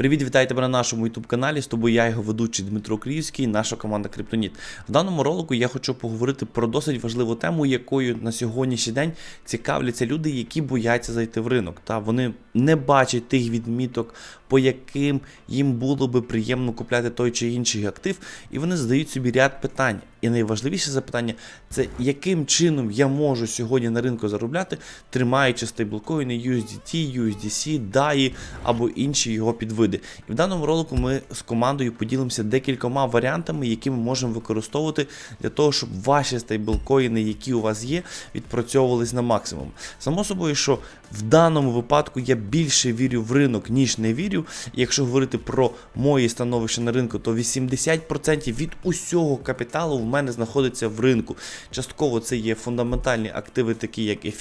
Привіт, вітайте мене на нашому youtube каналі. З тобою я його ведучий Дмитро Київський, наша команда Криптоніт. В даному ролику я хочу поговорити про досить важливу тему, якою на сьогоднішній день цікавляться люди, які бояться зайти в ринок. Та вони не бачать тих відміток, по яким їм було би приємно купляти той чи інший актив, і вони задають собі ряд питань. І найважливіше запитання це яким чином я можу сьогодні на ринку заробляти, тримаючи стейблкоїни USDT, USDC, DAI або інші його підвиди. І в даному ролику ми з командою поділимося декількома варіантами, які ми можемо використовувати для того, щоб ваші стейблкоїни, які у вас є, відпрацьовувались на максимум. Само собою, що в даному випадку я більше вірю в ринок, ніж не вірю. Якщо говорити про моє становище на ринку, то 80% від усього капіталу в мене знаходиться в ринку. Частково це є фундаментальні активи, такі як і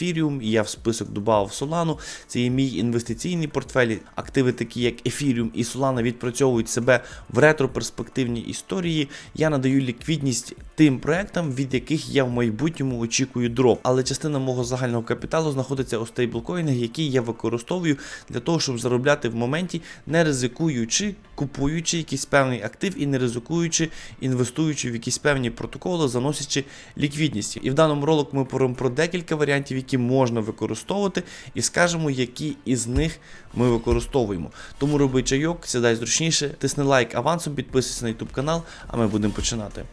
я в список додав Solana. Це є мій інвестиційний портфель. Активи, такі як Ethereum і Solana, відпрацьовують себе в ретроперспективній історії. Я надаю ліквідність тим проектам, від яких я в майбутньому очікую дроп. Але частина мого загального капіталу знаходиться у стейблкоїнах, які я використовую для того, щоб заробляти в моменті, не ризикуючи, купуючи якийсь певний актив і не ризикуючи, інвестуючи в якісь певні протоколи, заносячи ліквідність. І в даному ролику ми поговоримо про декілька варіантів, які можна використовувати, і скажемо, які із них ми використовуємо. Тому роби чайок, сідай зручніше, тисни лайк авансом, підписуйся на YouTube канал, а ми будемо починати.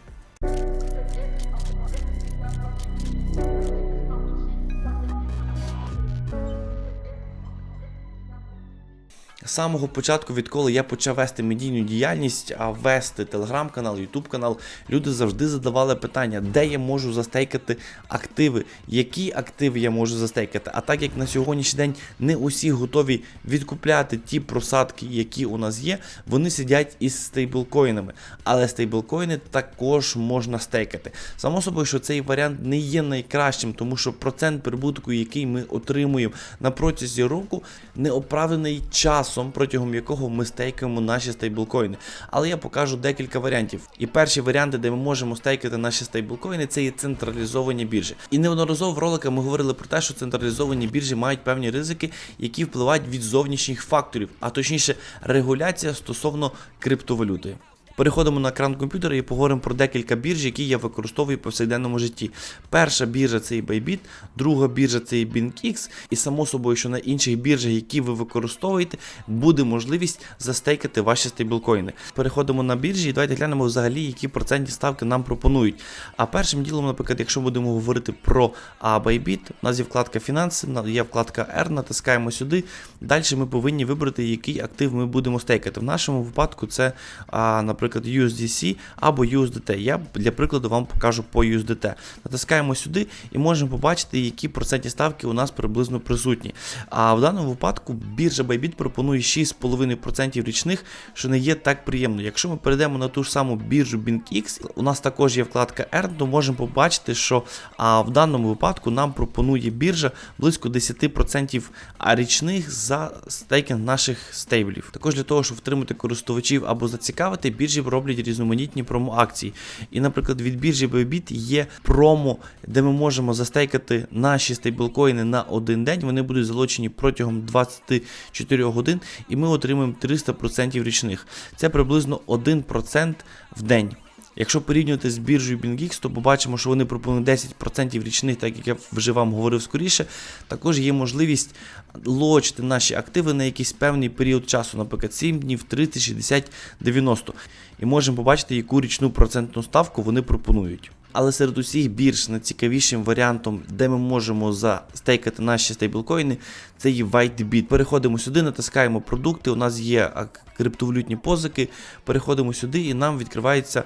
З самого початку, відколи я почав вести медійну діяльність, а вести телеграм-канал, ютуб канал, люди завжди задавали питання, де я можу застейкати активи, які активи я можу застейкати. А так як на сьогоднішній день не усі готові відкупляти ті просадки, які у нас є, вони сидять із стейблкоїнами. Але стейблкоїни також можна стейкати. Само собою, що цей варіант не є найкращим, тому що процент прибутку, який ми отримуємо на протязі року, не оправданий часом, протягом якого ми стейкаємо наші стейблкоїни. Але я покажу декілька варіантів. І перші варіанти, де ми можемо стейкати наші стейблкоїни, це є централізовані біржі. І неодноразово в роликах ми говорили про те, що централізовані біржі мають певні ризики, які впливають від зовнішніх факторів, а точніше регуляція стосовно криптовалюти. Переходимо на екран комп'ютера і поговоримо про декілька бірж, які я використовую в повсякденному житті. Перша біржа це і Bybit, друга біржа це BinkX, і само собою, що на інших біржах, які ви використовуєте, буде можливість застейкати ваші стейблкоїни. Переходимо на біржі і давайте глянемо взагалі, які процентні ставки нам пропонують. А першим ділом, наприклад, якщо будемо говорити про Bybit, у нас є вкладка фінанси, є вкладка R, натискаємо сюди. Далі ми повинні вибрати, який актив ми будемо стейкати. В нашому випадку це, а, наприклад, USDC або USDT. Я для прикладу вам покажу по USDT. Натискаємо сюди і можемо побачити, які процентні ставки у нас приблизно присутні. А в даному випадку біржа Bybit пропонує 6,5% річних, що не є так приємно. Якщо ми перейдемо на ту ж саму біржу BinkX, у нас також є вкладка Earn, то можемо побачити, що а, в даному випадку нам пропонує біржа близько 10% річних за стейкінг наших стейблів. Також для того, щоб втримати користувачів або зацікавити, біржі роблять різноманітні промо-акції. І, наприклад, від біржі Bybit є промо, де ми можемо застейкати наші стейблкоїни на один день. Вони будуть залучені протягом 24 годин, і ми отримаємо 300% річних. Це приблизно 1% в день. Якщо порівнювати з біржею BingX, то побачимо, що вони пропонують 10% річних, так як я вже вам говорив скоріше. Також є можливість лочити наші активи на якийсь певний період часу, наприклад, 7 днів, 30, 60, 90. І можемо побачити, яку річну процентну ставку вони пропонують. Але серед усіх бірж найцікавішим варіантом, де ми можемо застейкати наші стейблкоїни, це є WhiteBit. Переходимо сюди, натискаємо продукти. У нас є криптовалютні позики. Переходимо сюди і нам відкривається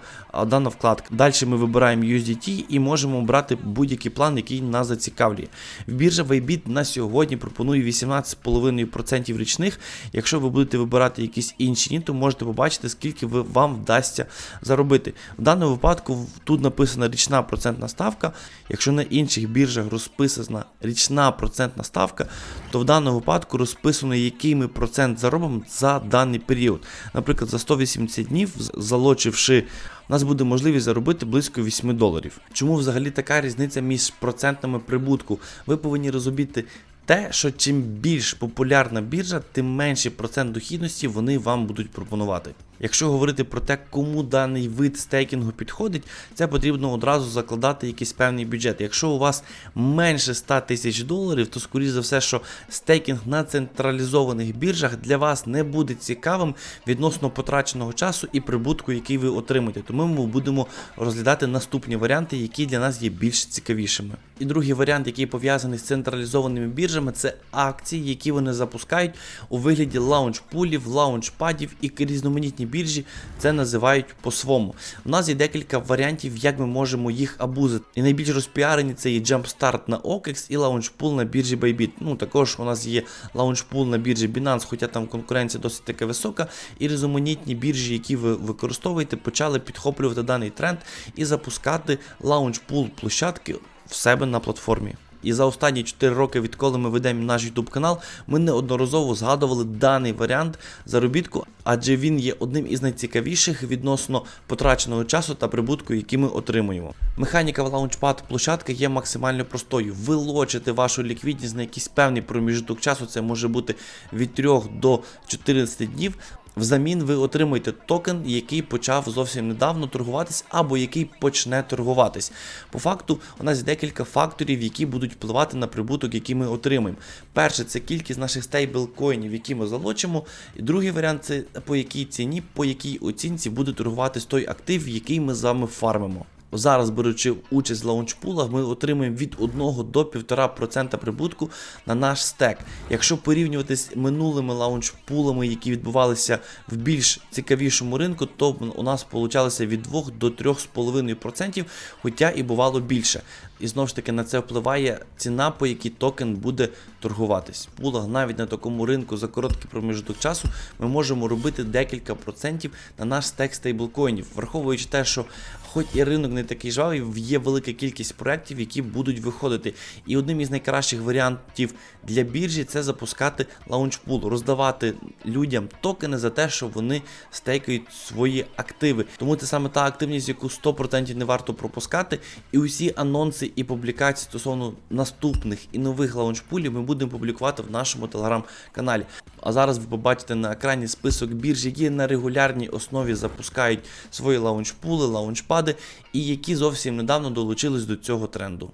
дана вкладка. Далі ми вибираємо USDT і можемо обрати будь-який план, який нас зацікавлює. Біржа Bybit на сьогодні пропонує 18,5% річних. Якщо ви будете вибирати якісь інші ні, то можете побачити, скільки ви, вам вдасться заробити. В даному випадку тут написана річна процентна ставка. Якщо на інших біржах розписана річна процентна ставка, то в даному випадку розписано, який ми процент заробимо за даний період. Наприклад, за 180 днів, залочивши, у нас буде можливість заробити близько 8 доларів. Чому взагалі така різниця між процентами прибутку? Ви повинні розуміти. Те, що чим більш популярна біржа, тим менший процент дохідності вони вам будуть пропонувати. Якщо говорити про те, кому даний вид стейкінгу підходить, це потрібно одразу закладати якийсь певний бюджет. Якщо у вас менше 100 тисяч доларів, то скоріш за все, що стейкінг на централізованих біржах для вас не буде цікавим відносно потраченого часу і прибутку, який ви отримаєте. Тому ми будемо розглядати наступні варіанти, які для нас є більш цікавішими. І другий варіант, який пов'язаний з централізованими біржами, це акції, які вони запускають у вигляді лаунчпулів, лаунчпадів і різноманітні біржі це називають по-своєму. У нас є декілька варіантів, як ми можемо їх абузити. І найбільш розпіарені це є Jumpstart на OKEX і лаунчпул на біржі Bybit. Ну також у нас є лаунчпул на біржі Binance, хоча там конкуренція досить таки висока, і різноманітні біржі, які ви використовуєте, почали підхоплювати даний тренд і запускати лаунчпул площадки в себе на платформі. І за останні 4 роки, відколи ми ведемо наш YouTube канал, ми неодноразово згадували даний варіант заробітку, адже він є одним із найцікавіших відносно потраченого часу та прибутку, який ми отримуємо. Механіка в лаунчпад площадки є максимально простою. Ви лочите вашу ліквідність на якийсь певний проміжок часу, це може бути від 3 до 14 днів. Взамін ви отримуєте токен, який почав зовсім недавно торгуватись, або який почне торгуватись. По факту, у нас декілька факторів, які будуть впливати на прибуток, який ми отримаємо. Перше, це кількість наших стейблкоїнів, які ми залочимо. І другий варіант це по якій ціні, по якій оцінці буде торгуватись той актив, який ми з вами фармимо. Зараз, беручи участь в лаунчпулах, ми отримуємо від 1 до 1,5% прибутку на наш стек. Якщо порівнювати з минулими лаунчпулами, які відбувалися в більш цікавішому ринку, то у нас получалося від 2 до 3,5%, хоча і бувало більше. І знову ж таки на це впливає ціна, по якій токен буде торгуватись. В пулах навіть на такому ринку за короткий проміжок часу ми можемо робити декілька процентів на наш стек стейблкоїнів, враховуючи те, що хоч і ринок не такий жвавий, є велика кількість проєктів, які будуть виходити. І одним із найкращих варіантів для біржі це запускати лаунчпул, роздавати людям токени за те, що вони стейкають свої активи. Тому це саме та активність, яку 100% не варто пропускати. І усі анонси і публікації стосовно наступних і нових лаунчпулів ми будемо публікувати в нашому телеграм-каналі. А зараз ви побачите на екрані список бірж, які на регулярній основі запускають свої лаунчпули, лаунчпади, і які зовсім недавно долучились до цього тренду.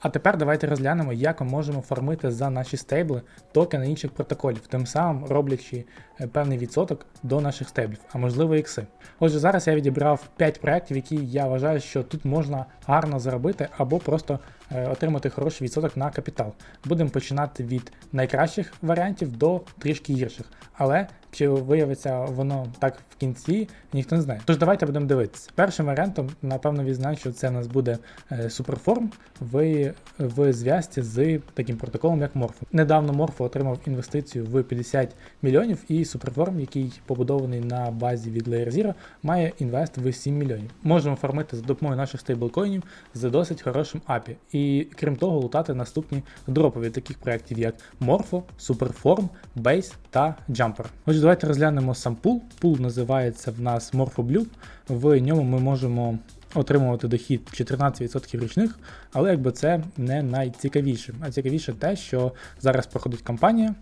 А тепер давайте розглянемо, як ми можемо фармити за наші стейбли токени інших протоколів, тим самим роблячи е, певний відсоток до наших стейблів, а можливо ікси. Отже, зараз я відібрав 5 проєктів, які я вважаю, що тут можна гарно заробити або просто отримати хороший відсоток на капітал. Будемо починати від найкращих варіантів до трішки гірших. Але чи виявиться воно так в кінці, ніхто не знає. Тож давайте будемо дивитися. Першим варіантом, напевно, відзначу, це у нас буде е, суперформ в, в зв'язці з таким протоколом, як Morpho. Недавно Morpho отримав інвестицію в 50 мільйонів, і суперформ, який побудований на базі від Layer Zero, має інвест в 7 мільйонів. Можемо фармити за допомогою наших стейблкоїнів з досить хорошим API. І крім того, лутати наступні дропи від таких проєктів, як Morpho, Superform, Base та Jumper. Отже, давайте розглянемо сам пул. Пул називається в нас MorphoBlue. В ньому ми можемо отримувати дохід 14% річних, але якби це не найцікавіше. А цікавіше те, що зараз проходить кампанія.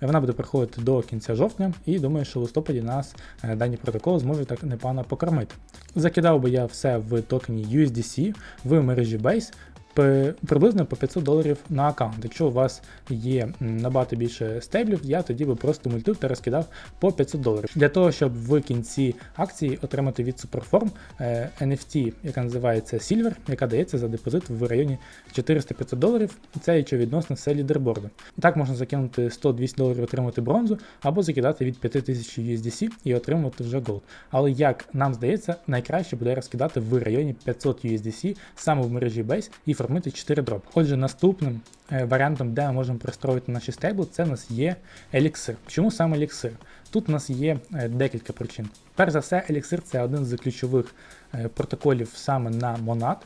Вона буде проходити до кінця жовтня, і думаю, що в листопаді нас е, дані протоколи зможуть так непогано покормити. Закидав би я все в токені USDC в мережі Base. Приблизно по 500 доларів на аккаунт. Якщо у вас є набагато більше стейблів, я тоді би просто мультив та розкидав по 500 доларів. Для того, щоб в кінці акції отримати від Superform е, NFT, яка називається Silver, яка дається за депозит в районі 400-500 доларів. Це якщо відносно все лідерборду. Так можна закинути 100-200 доларів, отримати бронзу, або закидати від 5000 USDC і отримувати вже голд. Але як нам здається, найкраще буде розкидати в районі 500 USDC саме в мережі Base і формити 4 дропи. Отже, наступним е, варіантом, де ми можемо пристроїти наші стейбли, це у нас є еліксир. Чому саме еліксир? Тут у нас є е, декілька причин. Перш за все, еліксир це один з ключових е, протоколів саме на Monad.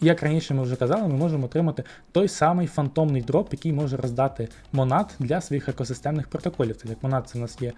Як раніше ми вже казали, ми можемо отримати той самий фантомний дроп, який може роздати Monad для своїх екосистемних протоколів. Це як Monad це у нас є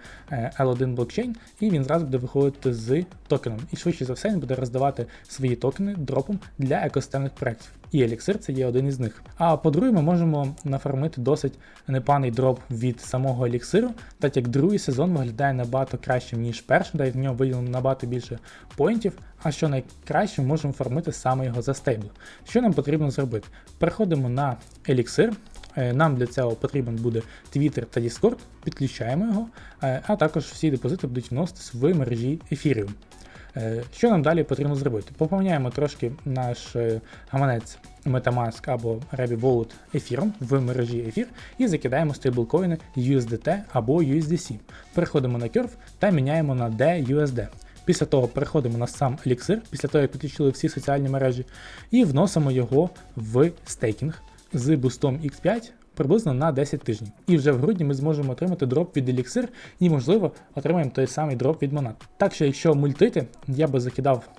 L1 блокчейн, і він зразу буде виходити з токеном. І швидше за все він буде роздавати свої токени дропом для екосистемних проєктів. І еліксир це є один із них. А по-друге, ми можемо нафармити досить непоганий дроп від самого еліксиру, так як другий сезон виглядає набагато краще, ніж перший, й в нього виділено набагато більше поінтів. А що найкраще, ми можемо фармити саме його за стейбл. Що нам потрібно зробити? Переходимо на еліксир. Е, Нам для цього потрібен буде Twitter та Discord, підключаємо його, е, а також всі депозити будуть вноситись в мережі Ethereum. Е, Що нам далі потрібно зробити? Поповняємо трошки наш е, гаманець Metamask або Wallet ефіром в мережі ефір і закидаємо стейблкоїни USDT або USDC. Переходимо на Curve та міняємо на DUSD. Після того переходимо на сам еліксир, після того як підключили всі соціальні мережі, і вносимо його в стейкінг з бустом X5 приблизно на 10 тижнів. І вже в грудні ми зможемо отримати дроп від еліксир і, можливо, отримаємо той самий дроп від монат. Так що, якщо мультити, я би закидав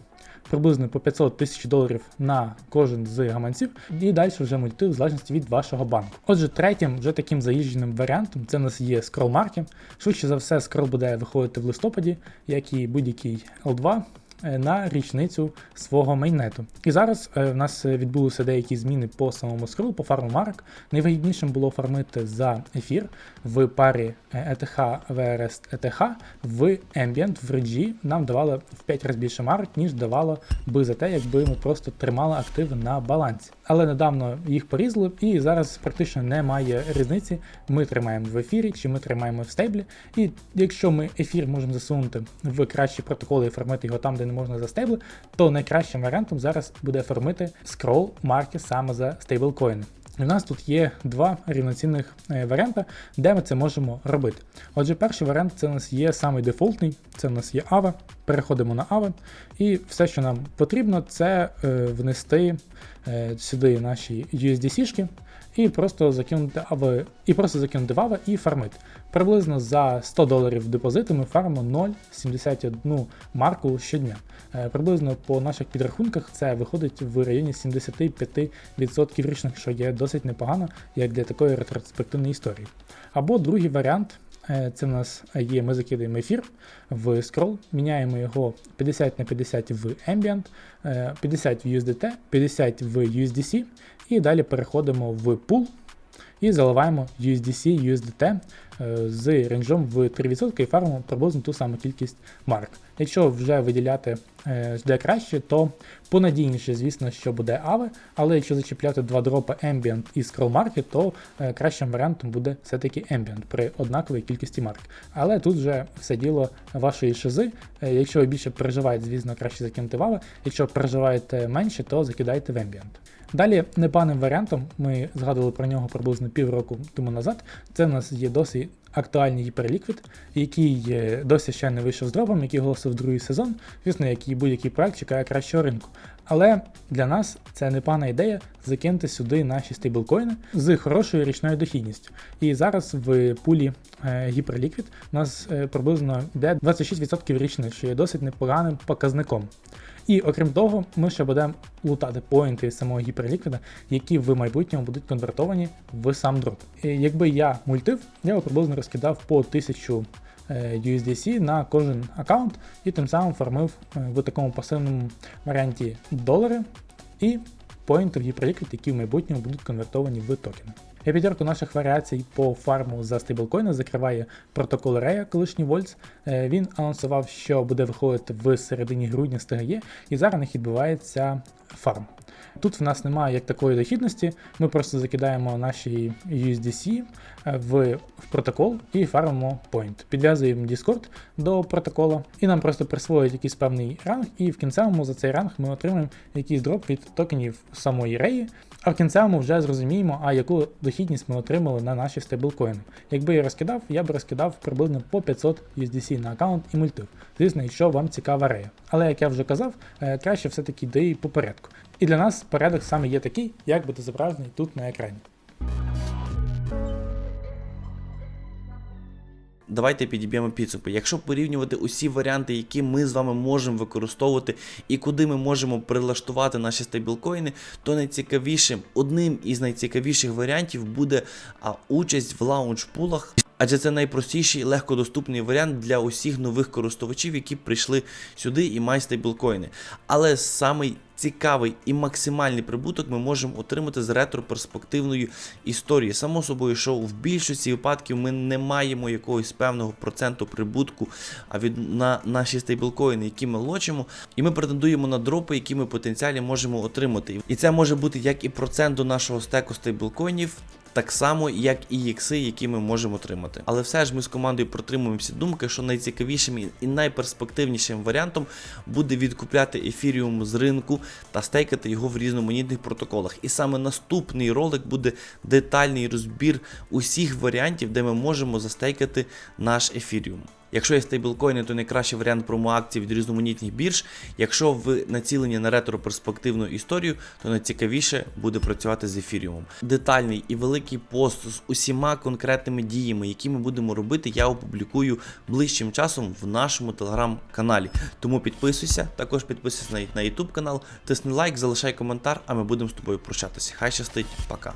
приблизно по 500 тисяч доларів на кожен з гаманців, і далі вже мультив в залежності від вашого банку. Отже, третім, вже таким заїждженим варіантом, це у нас є скрол марки. Швидше за все, скрол буде виходити в листопаді, як і будь-який L2 е, на річницю свого мейннету. І зараз е, в нас е, відбулися деякі зміни по самому скролу, по фарму марок. Найвигіднішим було фармити за ефір в парі е, ETH VRS ETH в Ambient в RG нам давало в 5 разів більше марок, ніж давало би за те, якби ми просто тримали активи на балансі. Але недавно їх порізали, і зараз практично немає різниці. Ми тримаємо в ефірі чи ми тримаємо в стейблі. І якщо ми ефір можемо засунути в кращі протоколи і фармити його там, де не можна за стейбли, то найкращим варіантом зараз буде фармити скрол марки саме за стейблкоїни. У нас тут є два рівноцінних е, варіанти, де ми це можемо робити. Отже, перший варіант це у нас є самий дефолтний, це у нас є AVE. Переходимо на AVE, і все, що нам потрібно, це е, внести е, сюди наші USDC-шки і просто закинути AVE, і просто закинути в AVE і фармити. Приблизно за 100 доларів депозиту ми фармимо 0,71 марку щодня. Е, Приблизно по наших підрахунках це виходить в районі 75% річних, що є досить непогано, як для такої ретроспективної історії. Або другий варіант. е, Це в нас є, ми закидаємо ефір в скрол, міняємо його 50 на 50 в Ambient, е, 50 в USDT, 50 в USDC, і далі переходимо в pool і заливаємо USDC, USDT е, з рейнджом в 3% і фармимо приблизно ту саму кількість марк. Якщо вже виділяти е, де краще, то понадійніше, звісно, що буде AVE, але якщо зачіпляти два дропи Ambient і Scroll Market, то е, кращим варіантом буде все-таки Ambient при однаковій кількості марк. Але тут вже все діло вашої шизи. Якщо ви більше переживаєте, звісно, краще закинути в AVE. Якщо переживаєте менше, то закидайте в Ambient. Далі непоганим варіантом, ми згадували про нього приблизно півроку тому назад. Це в нас є досить актуальний гіперліквід, який досі ще не вийшов з дробом, який оголосив другий сезон. Звісно, як і будь-який проект чекає кращого ринку. Але для нас це непогана ідея закинути сюди наші стейблкоїни з хорошою річною дохідністю. І зараз в пулі е, гіперліквід у нас е, приблизно йде 26% річних, що є досить непоганим показником. І окрім того, ми ще будемо лутати поінти самого гіперліквіда, які в майбутньому будуть конвертовані в сам дроп. І якби я мультив, я би приблизно розкидав по 1000 е, USDC на кожен аккаунт і тим самим фармив е, в такому пасивному варіанті долари і поінти в гіперліквід, які в майбутньому будуть конвертовані в токени. Я підбірку наших варіацій по фарму за стейблкоїни закриває протокол Рея, колишній Вольц. Е, Він анонсував, що буде виходити в середині грудня з ТГЄ, і зараз них відбувається фарм. Тут в нас немає як такої дохідності, ми просто закидаємо наші USDC в, протокол і фармимо point. Підв'язуємо Discord до протокола, і нам просто присвоюють якийсь певний ранг, і в кінцевому за цей ранг ми отримаємо якийсь дроп від токенів самої реї. А в кінцевому вже зрозуміємо, а яку дохідність ми отримали на наші стейблкоїни. Якби я розкидав, я б розкидав приблизно по 500 USDC на аккаунт і мультив. Звісно, якщо вам цікава рея. Але як я вже казав, е, краще все-таки йти і по порядку. І для нас порядок саме є такий, як буде зображений тут на екрані. Давайте підіб'ємо підсумки. Якщо порівнювати усі варіанти, які ми з вами можемо використовувати і куди ми можемо прилаштувати наші стейблкоїни, то найцікавішим, одним із найцікавіших варіантів буде участь в лаунч-пулах. Адже це найпростіший, легкодоступний варіант для усіх нових користувачів, які прийшли сюди і мають стейблкоїни. Але самий цікавий і максимальний прибуток ми можемо отримати з ретроперспективної історії. Само собою, що в більшості випадків ми не маємо якогось певного проценту прибутку а від на наші стейблкоїни, які ми лочимо, і ми претендуємо на дропи, які ми потенціалі можемо отримати. І це може бути як і процент до нашого стеку стейблкоїнів. Так само, як і ікси, які ми можемо отримати. Але все ж ми з командою протримуємося думки, що найцікавішим і- найперспективнішим варіантом буде відкупляти ефіріум з ринку та стейкати його в різноманітних протоколах. І саме наступний ролик буде детальний розбір усіх варіантів, де ми можемо застейкати наш ефіріум. Якщо є стейблкоїни, то найкращий варіант промо-акцій від різноманітних бірж. Якщо ви націлені на ретро-перспективну історію, то найцікавіше буде працювати з ефіріумом. Детальний і великий пост з усіма конкретними діями, які ми будемо робити, я опублікую ближчим часом в нашому телеграм-каналі. Тому підписуйся, також підписуйся на, YouTube канал, тисни лайк, залишай коментар, а ми будемо з тобою прощатися. Хай щастить, пока.